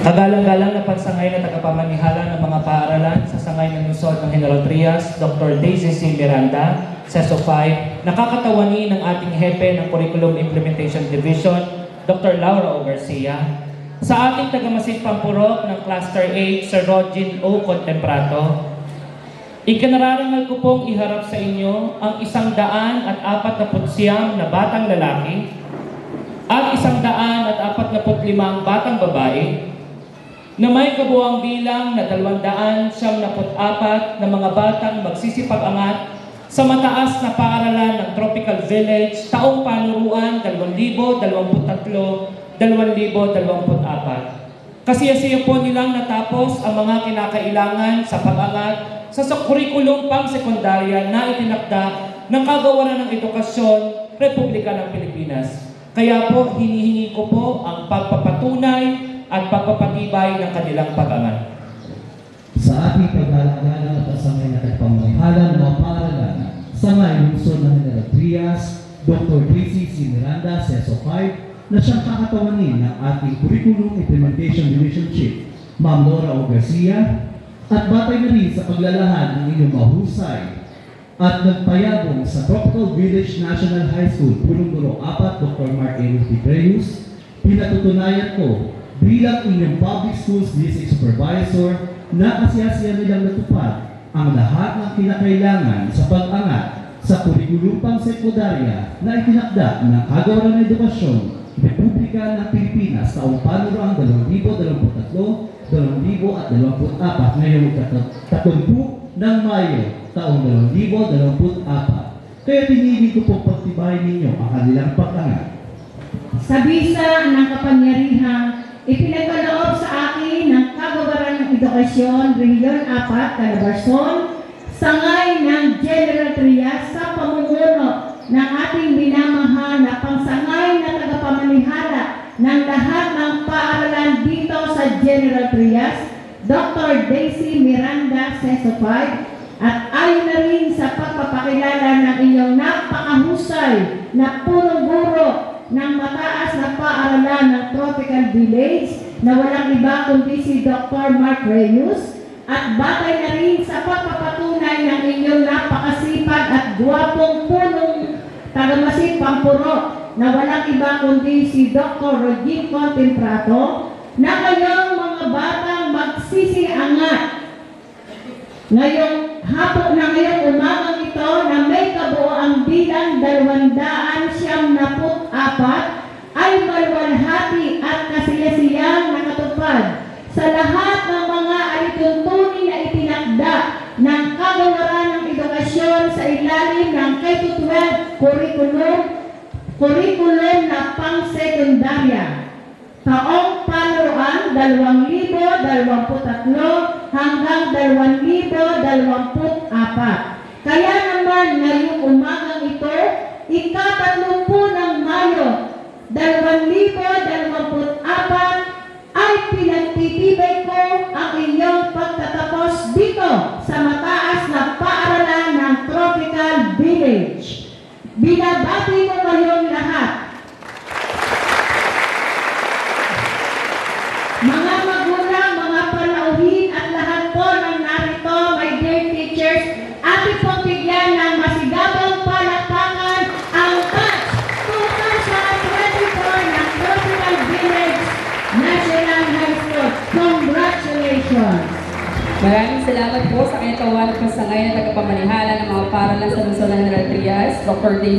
Kagalang-galang na pagsangay na tagapamanihala ng mga paaralan sa sangay ng lungsod ng General Trias, Dr. Daisy C. Miranda, CESO 5, nakakatawani ng ating hepe ng Curriculum Implementation Division, Dr. Laura O. Garcia, sa ating tagamasid pampurok ng Cluster 8, Sir Rogin O. Contemprato, Ikinararangal ko pong iharap sa inyo ang isang daan at apat na putsiyam na batang lalaki at isang daan at apat na putlimang batang babae na may kabuang bilang na dalawandaan siyam na apat na mga batang magsisipag-angat sa mataas na paaralan ng Tropical Village taong panuruan 2023-2024. Kasiyasiya po nilang natapos ang mga kinakailangan sa pag-angat sa, kurikulum pang sekundarya na itinakda ng Kagawaran ng Edukasyon, Republika ng Pilipinas. Kaya po, hinihingi ko po ang pagpapatunay at pagpapatibay ng kanilang pag-angat. sa ating pag-aalala at kasamay na pamamahala ng mga paaralan sa ngayon lungsod ng General Trias, Dr. Tracy C. Miranda, CESO 5, na siyang kakatawanin ng ating Curriculum Implementation Chief, Ma'am Laura O. Garcia, at batay na rin sa paglalahad ng inyong mahusay at nagpayabong sa Tropical Village National High School, Pulong Duro 4, Dr. Mark A. Tipreus, pinatutunayan ko bilang inyong public schools district supervisor na kasiyasiya nilang natupad ang lahat ng kinakailangan sa pag-angat sa kurikulum pang sekundarya na itinakda ng Kagawaran ng Edukasyon, Republika ng Pilipinas taong panuroang 2023-2024 ngayong 30 ng Mayo taong 2024. Kaya tinigil ko po pagtibayin ninyo ang kanilang pag-angat Sa bisa ng kapangyarihang ipinagkaloob sa akin ng Kagawaran ng Edukasyon, Region 4, Calabarzon, sangay ng General Trias sa pamumuno ng ating minamahal na pangsangay na tagapamanihala ng lahat ng paaralan dito sa General Trias, Dr. Daisy Miranda Seso 5, at ayon na rin sa pagpapakilala ng inyong napakahusay na punong guro ng mataas na paaralan ng Tropical Village na walang iba kundi si Dr. Mark Reyes at batay na rin sa pagpapatunay ng inyong napakasipag at guwapong punong tagamasid pampuro na walang iba kundi si Dr. Rodin Contemprato na kayong mga batang magsisiangat ngayong hapon na ngayong umagang sa lahat ng mga alituntunin na itinakda ng kagawaran ng edukasyon sa ilalim ng K-12 curriculum, curriculum na pang-sekundarya. Taong panuruan 2023 hanggang 2024. Kaya naman ngayong umagang ito, ikatatlupo ng Mayo 2024 ay pinagtitibay ko ang inyong pagtatapos dito sa mataas na paaralan ng Tropical Village. Binabati mo kayong lahat. Congratulations! Maraming salamat po sa kanyang tawanan po sa ngayon na tagapamanihala ng mga paralan sa Luzon ng General Dr. David